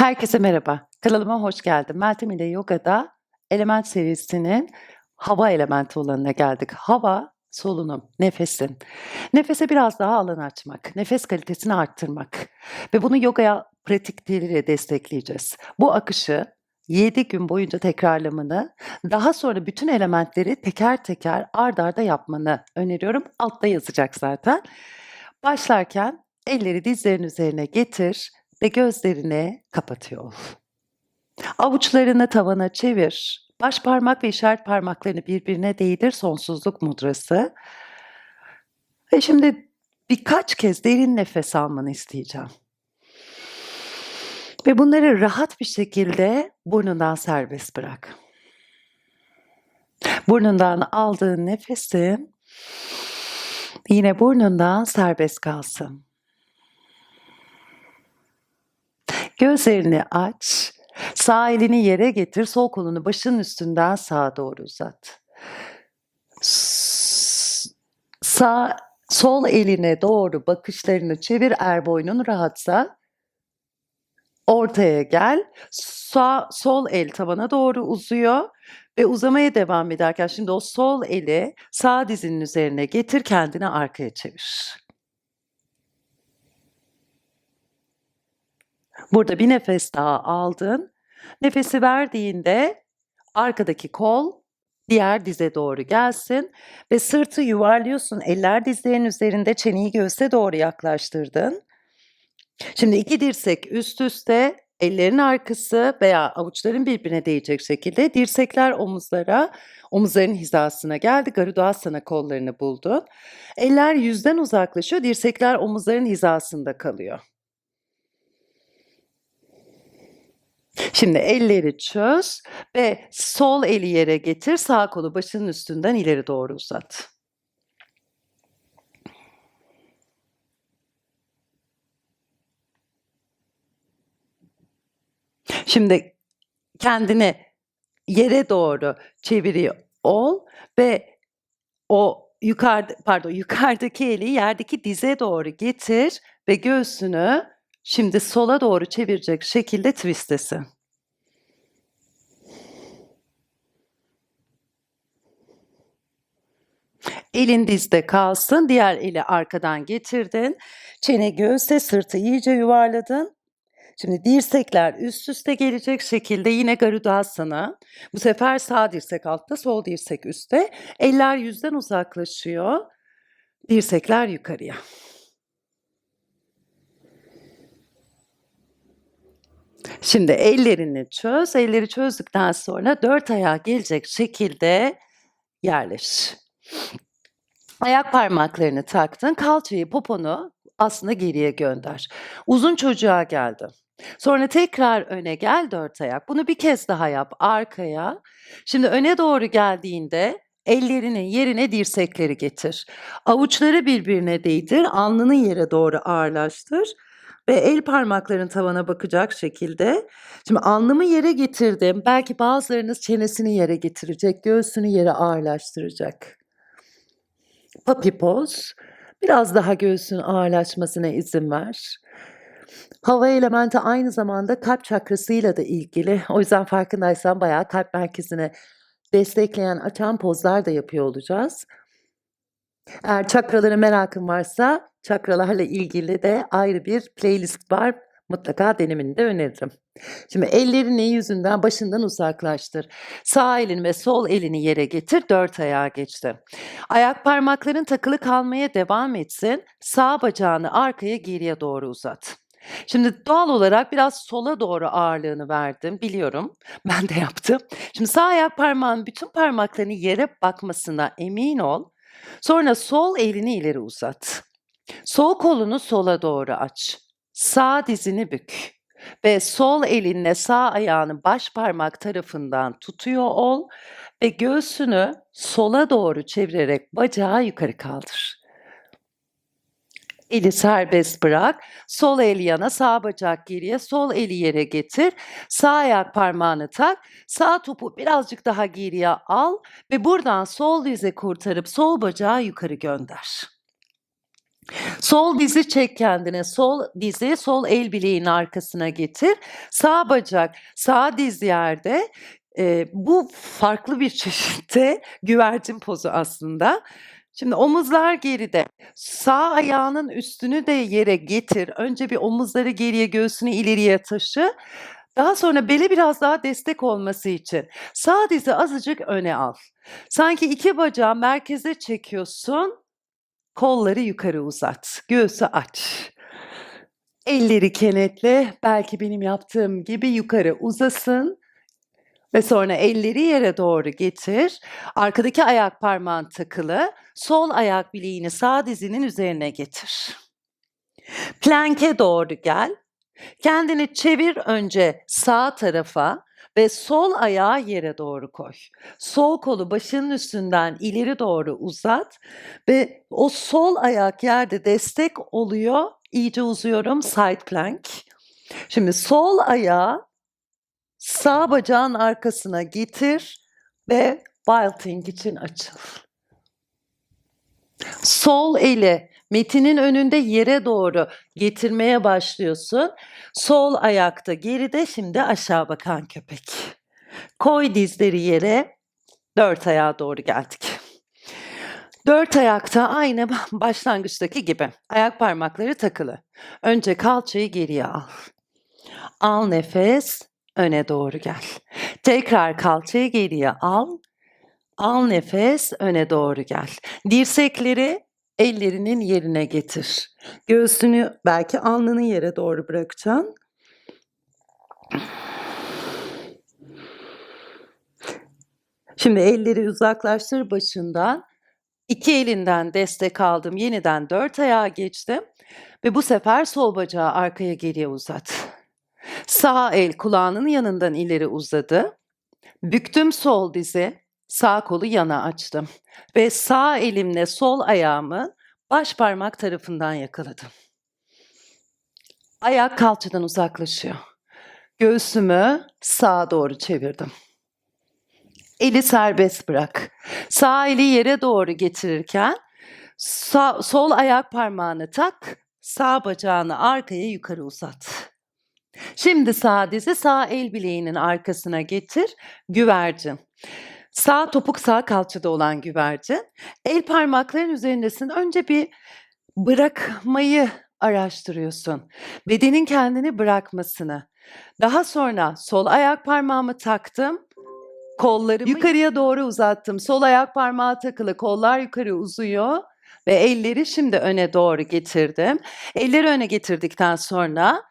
Herkese merhaba. Kanalıma hoş geldin. Meltem ile Yoga'da element serisinin hava elementi olanına geldik. Hava, solunum, nefesin. Nefese biraz daha alan açmak, nefes kalitesini arttırmak ve bunu yoga pratikleriyle destekleyeceğiz. Bu akışı 7 gün boyunca tekrarlamanı, daha sonra bütün elementleri teker teker ard arda yapmanı öneriyorum. Altta yazacak zaten. Başlarken elleri dizlerin üzerine getir ve gözlerini kapatıyor. Avuçlarını tavana çevir. Baş parmak ve işaret parmaklarını birbirine değdir sonsuzluk mudrası. Ve şimdi birkaç kez derin nefes almanı isteyeceğim. Ve bunları rahat bir şekilde burnundan serbest bırak. Burnundan aldığın nefesin yine burnundan serbest kalsın. Gözlerini aç. Sağ elini yere getir. Sol kolunu başın üstünden sağa doğru uzat. Sağ sol eline doğru bakışlarını çevir eğer boynun rahatsa. Ortaya gel. Sağ sol el tavana doğru uzuyor ve uzamaya devam ederken şimdi o sol eli sağ dizinin üzerine getir kendini arkaya çevir. Burada bir nefes daha aldın. Nefesi verdiğinde arkadaki kol diğer dize doğru gelsin ve sırtı yuvarlıyorsun. Eller dizlerin üzerinde çeneyi göğse doğru yaklaştırdın. Şimdi iki dirsek üst üste, ellerin arkası veya avuçların birbirine değecek şekilde dirsekler omuzlara, omuzların hizasına geldi. Garudasana kollarını buldun. Eller yüzden uzaklaşıyor, dirsekler omuzların hizasında kalıyor. Şimdi elleri çöz ve sol eli yere getir, sağ kolu başının üstünden ileri doğru uzat. Şimdi kendini yere doğru çeviriyor ol ve o yukarıda pardon yukarıdaki eli yerdeki dize doğru getir ve göğsünü şimdi sola doğru çevirecek şekilde twistlesin. Elin dizde kalsın, diğer eli arkadan getirdin. Çene göğse, sırtı iyice yuvarladın. Şimdi dirsekler üst üste gelecek şekilde yine Garudasana. Bu sefer sağ dirsek altta, sol dirsek üstte. Eller yüzden uzaklaşıyor. Dirsekler yukarıya. Şimdi ellerini çöz. Elleri çözdükten sonra dört ayağa gelecek şekilde yerleş. Ayak parmaklarını taktın. Kalçayı, poponu aslında geriye gönder. Uzun çocuğa geldi. Sonra tekrar öne gel dört ayak. Bunu bir kez daha yap arkaya. Şimdi öne doğru geldiğinde ellerini yerine dirsekleri getir. Avuçları birbirine değdir. Alnını yere doğru ağırlaştır. Ve el parmakların tavana bakacak şekilde. Şimdi alnımı yere getirdim. Belki bazılarınız çenesini yere getirecek. Göğsünü yere ağırlaştıracak. Papi poz. Biraz daha göğsün ağırlaşmasına izin ver. Hava elementi aynı zamanda kalp çakrasıyla da ilgili. O yüzden farkındaysan bayağı kalp merkezine destekleyen, açan pozlar da yapıyor olacağız. Eğer çakralara merakın varsa çakralarla ilgili de ayrı bir playlist var. Mutlaka denemeni de öneririm. Şimdi ellerini yüzünden başından uzaklaştır. Sağ elini ve sol elini yere getir. Dört ayağa geçti. Ayak parmakların takılı kalmaya devam etsin. Sağ bacağını arkaya geriye doğru uzat. Şimdi doğal olarak biraz sola doğru ağırlığını verdim biliyorum. Ben de yaptım. Şimdi sağ ayak parmağın bütün parmaklarını yere bakmasına emin ol. Sonra sol elini ileri uzat. Sol kolunu sola doğru aç. Sağ dizini bük ve sol elinle sağ ayağını baş parmak tarafından tutuyor ol ve göğsünü sola doğru çevirerek bacağı yukarı kaldır. Eli serbest bırak. Sol el yana, sağ bacak geriye, sol eli yere getir. Sağ ayak parmağını tak. Sağ topu birazcık daha geriye al ve buradan sol dize kurtarıp sol bacağı yukarı gönder. Sol dizi çek kendine. Sol dizi sol el bileğin arkasına getir. Sağ bacak sağ diz yerde. Eee, bu farklı bir çeşitte güvercin pozu aslında. Şimdi omuzlar geride. Sağ ayağının üstünü de yere getir. Önce bir omuzları geriye, göğsünü ileriye taşı. Daha sonra bele biraz daha destek olması için sağ dizi azıcık öne al. Sanki iki bacağı merkeze çekiyorsun. Kolları yukarı uzat. Göğsü aç. Elleri kenetle. Belki benim yaptığım gibi yukarı uzasın. Ve sonra elleri yere doğru getir. Arkadaki ayak parmağın takılı. Sol ayak bileğini sağ dizinin üzerine getir. Plank'e doğru gel. Kendini çevir önce sağ tarafa ve sol ayağı yere doğru koy. Sol kolu başının üstünden ileri doğru uzat ve o sol ayak yerde destek oluyor. İyice uzuyorum side plank. Şimdi sol ayağı sağ bacağın arkasına getir ve Wilting için açıl. Sol eli metinin önünde yere doğru getirmeye başlıyorsun. Sol ayakta geride şimdi aşağı bakan köpek. Koy dizleri yere. Dört ayağa doğru geldik. Dört ayakta aynı başlangıçtaki gibi. Ayak parmakları takılı. Önce kalçayı geriye al. Al nefes, öne doğru gel. Tekrar kalçayı geriye al. Al nefes, öne doğru gel. Dirsekleri ellerinin yerine getir. Göğsünü belki alnını yere doğru bırakacaksın. Şimdi elleri uzaklaştır başından. İki elinden destek aldım. Yeniden dört ayağa geçtim. Ve bu sefer sol bacağı arkaya geriye uzat. Sağ el kulağının yanından ileri uzadı. Büktüm sol dizi. Sağ kolu yana açtım. Ve sağ elimle sol ayağımı baş parmak tarafından yakaladım. Ayak kalçadan uzaklaşıyor. Göğsümü sağa doğru çevirdim. Eli serbest bırak. Sağ eli yere doğru getirirken sağ, sol ayak parmağını tak, sağ bacağını arkaya yukarı uzat. Şimdi sağ dizi sağ el bileğinin arkasına getir, güvercin. Sağ topuk sağ kalçada olan güvercin. El parmakların üzerindesin. Önce bir bırakmayı araştırıyorsun. Bedenin kendini bırakmasını. Daha sonra sol ayak parmağımı taktım. Kollarımı yukarıya doğru uzattım. Sol ayak parmağı takılı, kollar yukarı uzuyor ve elleri şimdi öne doğru getirdim. Elleri öne getirdikten sonra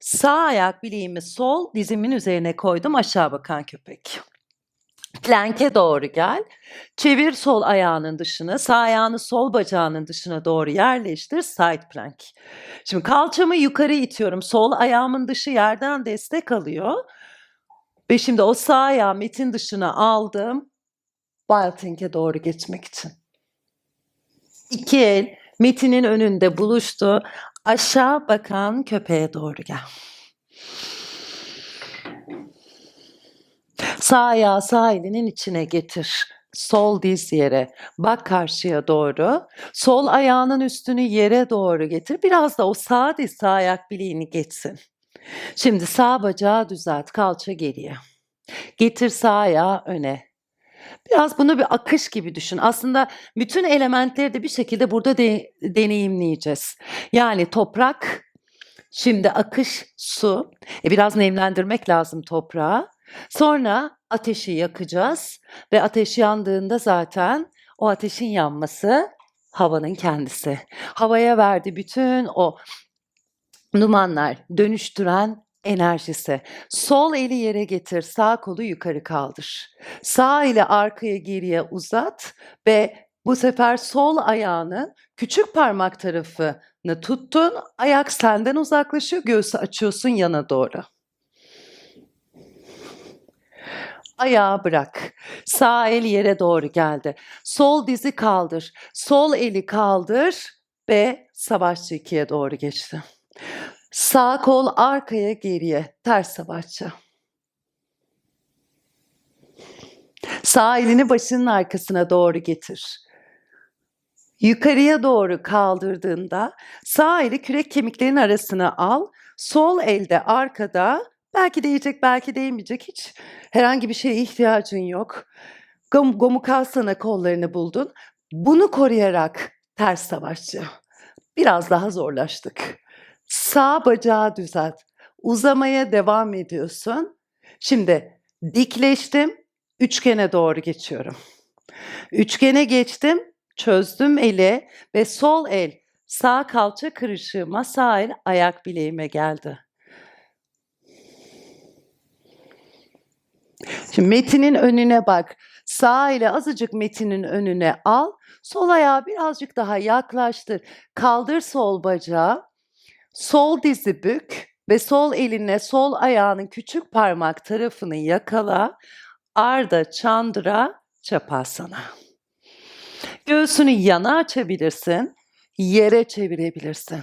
sağ ayak bileğimi sol dizimin üzerine koydum aşağı bakan köpek. Plank'e doğru gel. Çevir sol ayağının dışına, sağ ayağını sol bacağının dışına doğru yerleştir. Side plank. Şimdi kalçamı yukarı itiyorum. Sol ayağımın dışı yerden destek alıyor. Ve şimdi o sağ ayağı metin dışına aldım. Wilting'e doğru geçmek için. İki el metinin önünde buluştu. Aşağı bakan köpeğe doğru gel. Sağ ayağı sağ elinin içine getir. Sol diz yere. Bak karşıya doğru. Sol ayağının üstünü yere doğru getir. Biraz da o sağ diz sağ ayak bileğini geçsin. Şimdi sağ bacağı düzelt. Kalça geriye. Getir sağ ayağı öne. Biraz bunu bir akış gibi düşün. Aslında bütün elementleri de bir şekilde burada de, deneyimleyeceğiz. Yani toprak, şimdi akış, su. E biraz nemlendirmek lazım toprağı. Sonra ateşi yakacağız ve ateş yandığında zaten o ateşin yanması havanın kendisi. Havaya verdi bütün o dumanlar dönüştüren enerjisi. Sol eli yere getir, sağ kolu yukarı kaldır. Sağ ile arkaya geriye uzat ve bu sefer sol ayağının küçük parmak tarafını tuttun, ayak senden uzaklaşıyor, göğsü açıyorsun yana doğru. Ayağı bırak. Sağ el yere doğru geldi. Sol dizi kaldır. Sol eli kaldır ve savaşçı ikiye doğru geçti. Sağ kol arkaya geriye. Ters savaşçı. Sağ elini başının arkasına doğru getir. Yukarıya doğru kaldırdığında sağ eli kürek kemiklerinin arasına al. Sol elde arkada. Belki değecek, belki değmeyecek. Hiç herhangi bir şeye ihtiyacın yok. Gom Gomukhasana kollarını buldun. Bunu koruyarak ters savaşçı. Biraz daha zorlaştık. Sağ bacağı düzelt. Uzamaya devam ediyorsun. Şimdi dikleştim. Üçgene doğru geçiyorum. Üçgene geçtim. Çözdüm eli ve sol el sağ kalça kırışığıma sağ el ayak bileğime geldi. Şimdi metinin önüne bak. Sağ ile azıcık metinin önüne al. Sol ayağı birazcık daha yaklaştır. Kaldır sol bacağı. Sol dizi bük ve sol elinle sol ayağının küçük parmak tarafını yakala. Arda Chandra Çapasana. Göğsünü yana açabilirsin, yere çevirebilirsin.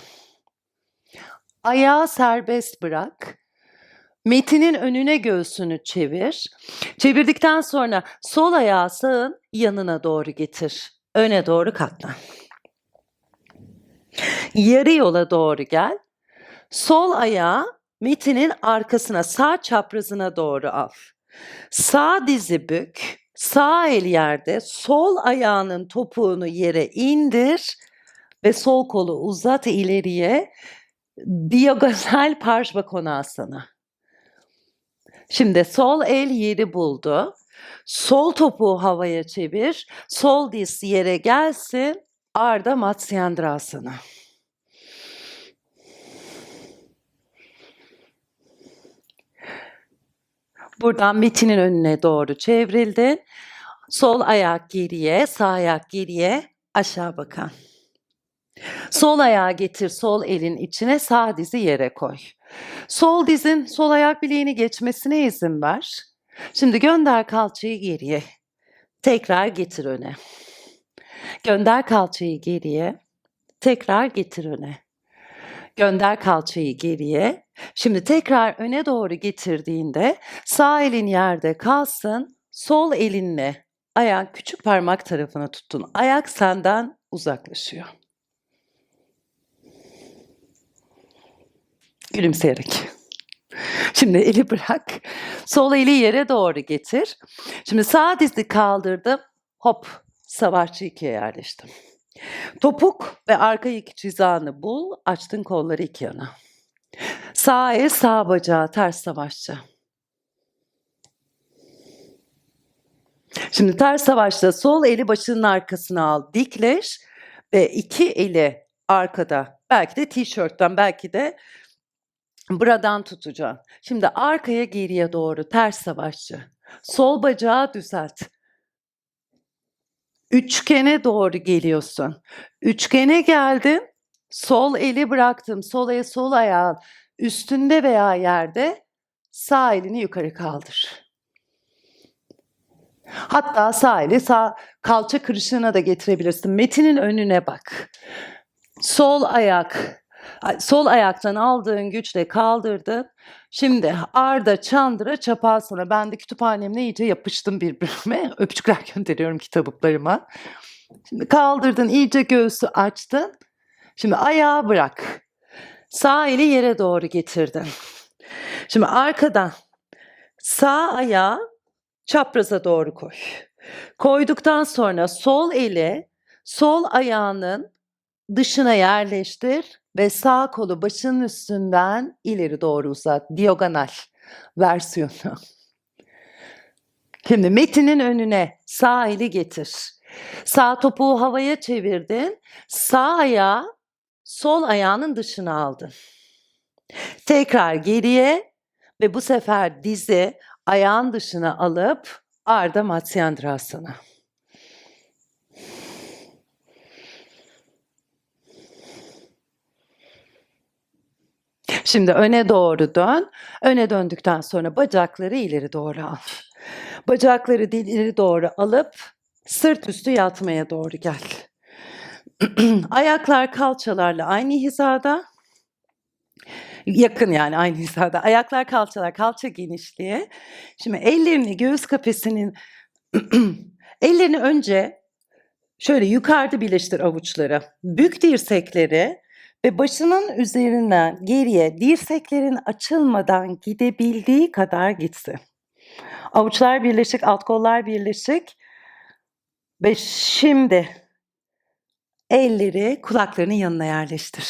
Ayağı serbest bırak. Metinin önüne göğsünü çevir. Çevirdikten sonra sol ayağı sağın yanına doğru getir. Öne doğru katlan. Yarı yola doğru gel. Sol ayağı metinin arkasına, sağ çaprazına doğru al. Sağ dizi bük, sağ el yerde, sol ayağının topuğunu yere indir ve sol kolu uzat ileriye. Diagonal Parshvakonasana. Şimdi sol el yeri buldu. Sol topuğu havaya çevir. Sol diz yere gelsin. Arda Matsyendrasana. Buradan metinin önüne doğru çevrildin. Sol ayak geriye, sağ ayak geriye, aşağı bakan. Sol ayağı getir sol elin içine, sağ dizi yere koy. Sol dizin sol ayak bileğini geçmesine izin ver. Şimdi gönder kalçayı geriye. Tekrar getir öne. Gönder kalçayı geriye. Tekrar getir öne. Gönder kalçayı geriye. Şimdi tekrar öne doğru getirdiğinde sağ elin yerde kalsın. Sol elinle ayağın küçük parmak tarafına tuttun. Ayak senden uzaklaşıyor. Gülümseyerek. Şimdi eli bırak. Sol eli yere doğru getir. Şimdi sağ dizi kaldırdım. Hop savaşçı ikiye yerleştim. Topuk ve arka iki hizanı bul. Açtın kolları iki yana. Sağ el sağ bacağı ters savaşçı. Şimdi ters savaşta sol eli başının arkasına al. Dikleş ve iki eli arkada. Belki de tişörtten belki de Buradan tutacaksın. Şimdi arkaya geriye doğru ters savaşçı. Sol bacağı düzelt. Üçgene doğru geliyorsun. Üçgene geldin. Sol eli bıraktım. Sol el sol ayağın üstünde veya yerde sağ elini yukarı kaldır. Hatta sağ eli sağ kalça kırışığına da getirebilirsin. Metinin önüne bak. Sol ayak Sol ayaktan aldığın güçle kaldırdın. Şimdi Arda Çandıra Çapalsana. Ben de kütüphanemle iyice yapıştım birbirime. Öpücükler gönderiyorum kitaplarıma. Şimdi kaldırdın, iyice göğsü açtın. Şimdi ayağı bırak. Sağ eli yere doğru getirdin. Şimdi arkadan sağ ayağı çapraza doğru koy. Koyduktan sonra sol eli sol ayağının dışına yerleştir ve sağ kolu başının üstünden ileri doğru uzat. Diagonal versiyonu. Şimdi metinin önüne sağ eli getir. Sağ topuğu havaya çevirdin. Sağ ayağı sol ayağının dışına aldın. Tekrar geriye ve bu sefer dizi ayağın dışına alıp Arda Matsyendrasana. Şimdi öne doğru dön. Öne döndükten sonra bacakları ileri doğru al. Bacakları ileri doğru alıp sırt üstü yatmaya doğru gel. Ayaklar kalçalarla aynı hizada. Yakın yani aynı hizada. Ayaklar kalçalar, kalça genişliği. Şimdi ellerini göğüs kafesinin ellerini önce Şöyle yukarıda birleştir avuçları. Bük dirsekleri ve başının üzerinden geriye dirseklerin açılmadan gidebildiği kadar gitsin. Avuçlar birleşik, alt kollar birleşik. Ve şimdi elleri kulaklarının yanına yerleştir.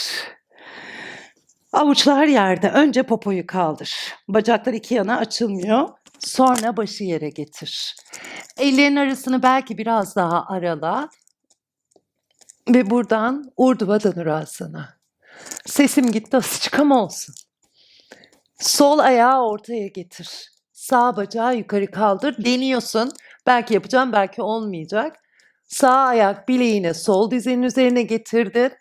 Avuçlar yerde. Önce popoyu kaldır. Bacaklar iki yana açılmıyor. Sonra başı yere getir. Ellerin arasını belki biraz daha arala. Ve buradan Urduva Dhanurasana. Sesim gitti asıcık ama olsun. Sol ayağı ortaya getir. Sağ bacağı yukarı kaldır. Deniyorsun. Belki yapacağım, belki olmayacak. Sağ ayak bileğini sol dizinin üzerine getirdin.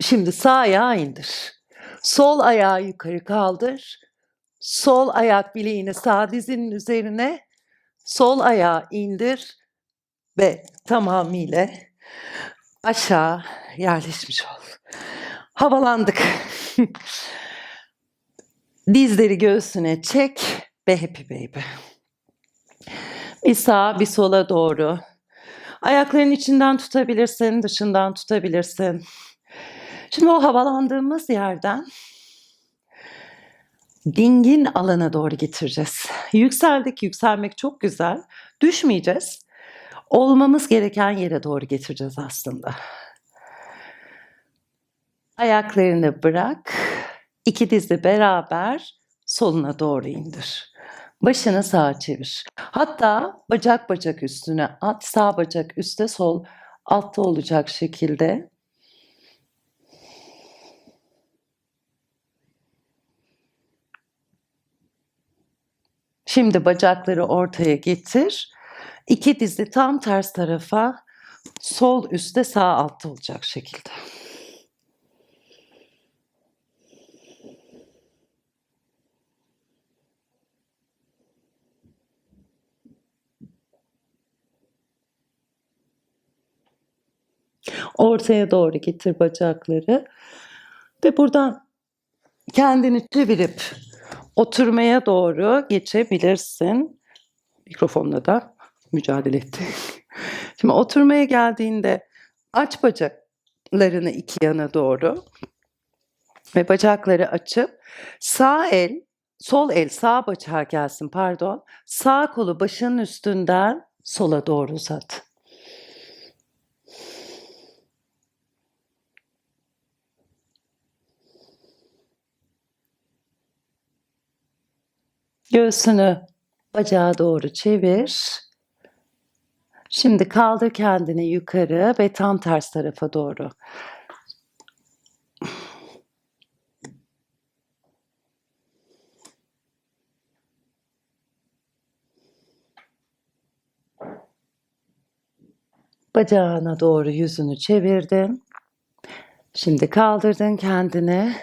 Şimdi sağ ayağı indir. Sol ayağı yukarı kaldır. Sol ayak bileğini sağ dizinin üzerine. Sol ayağı indir ve tamamıyla aşağı yerleşmiş ol. Havalandık. Dizleri göğsüne çek ve happy baby. Bir sağa bir sola doğru. Ayakların içinden tutabilirsin, dışından tutabilirsin. Şimdi o havalandığımız yerden dingin alana doğru getireceğiz. Yükseldik, yükselmek çok güzel. Düşmeyeceğiz. Olmamız gereken yere doğru getireceğiz aslında. Ayaklarını bırak. İki dizi beraber soluna doğru indir. Başını sağa çevir. Hatta bacak bacak üstüne at. Sağ bacak üstte, sol altta olacak şekilde. Şimdi bacakları ortaya getir. İki dizi tam ters tarafa, sol üstte, sağ altta olacak şekilde. Ortaya doğru getir bacakları ve buradan kendini çevirip oturmaya doğru geçebilirsin. Mikrofonla da mücadele ettik. Şimdi oturmaya geldiğinde aç bacaklarını iki yana doğru ve bacakları açıp sağ el, sol el sağ bacağa gelsin pardon. Sağ kolu başının üstünden sola doğru uzat. Göğsünü bacağa doğru çevir. Şimdi kaldır kendini yukarı ve tam ters tarafa doğru. Bacağına doğru yüzünü çevirdin. Şimdi kaldırdın kendini.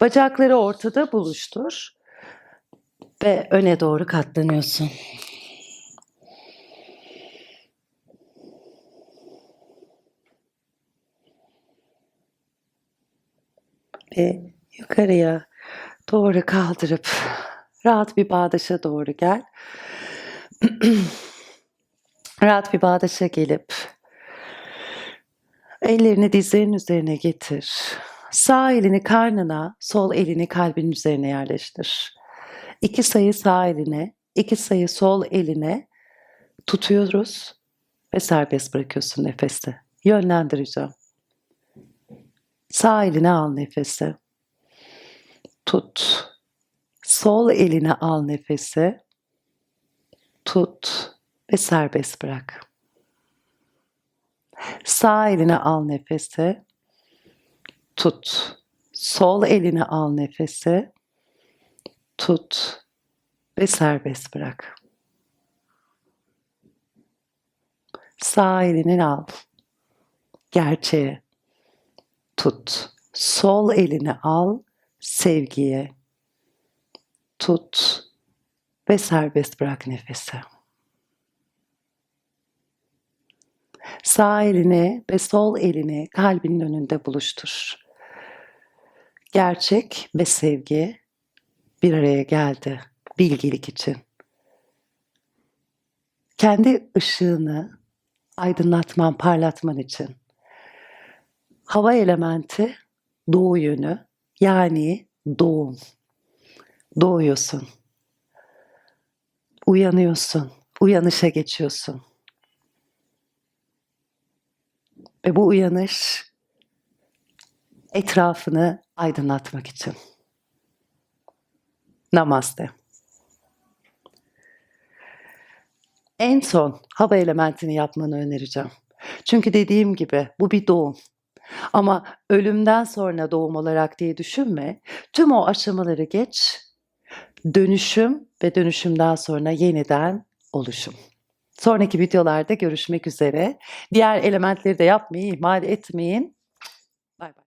Bacakları ortada buluştur ve öne doğru katlanıyorsun. Ve yukarıya doğru kaldırıp rahat bir bağdaşa doğru gel. rahat bir bağdaşa gelip ellerini dizlerin üzerine getir. Sağ elini karnına, sol elini kalbin üzerine yerleştir. İki sayı sağ eline, iki sayı sol eline tutuyoruz ve serbest bırakıyorsun nefeste. Yönlendireceğim. Sağ eline al nefesi. Tut. Sol eline al nefesi. Tut ve serbest bırak. Sağ eline al nefesi. Tut. Sol eline al nefesi tut ve serbest bırak. Sağ elini al. Gerçeğe tut. Sol elini al sevgiye. Tut ve serbest bırak nefesi. Sağ elini ve sol elini kalbinin önünde buluştur. Gerçek ve sevgi bir araya geldi bilgelik için. Kendi ışığını aydınlatman, parlatman için. Hava elementi doğu yönü yani doğum. Doğuyorsun. Uyanıyorsun. Uyanışa geçiyorsun. Ve bu uyanış etrafını aydınlatmak için. Namaste. En son hava elementini yapmanı önereceğim. Çünkü dediğim gibi bu bir doğum. Ama ölümden sonra doğum olarak diye düşünme. Tüm o aşamaları geç. Dönüşüm ve dönüşümden sonra yeniden oluşum. Sonraki videolarda görüşmek üzere. Diğer elementleri de yapmayı ihmal etmeyin. Bay bay.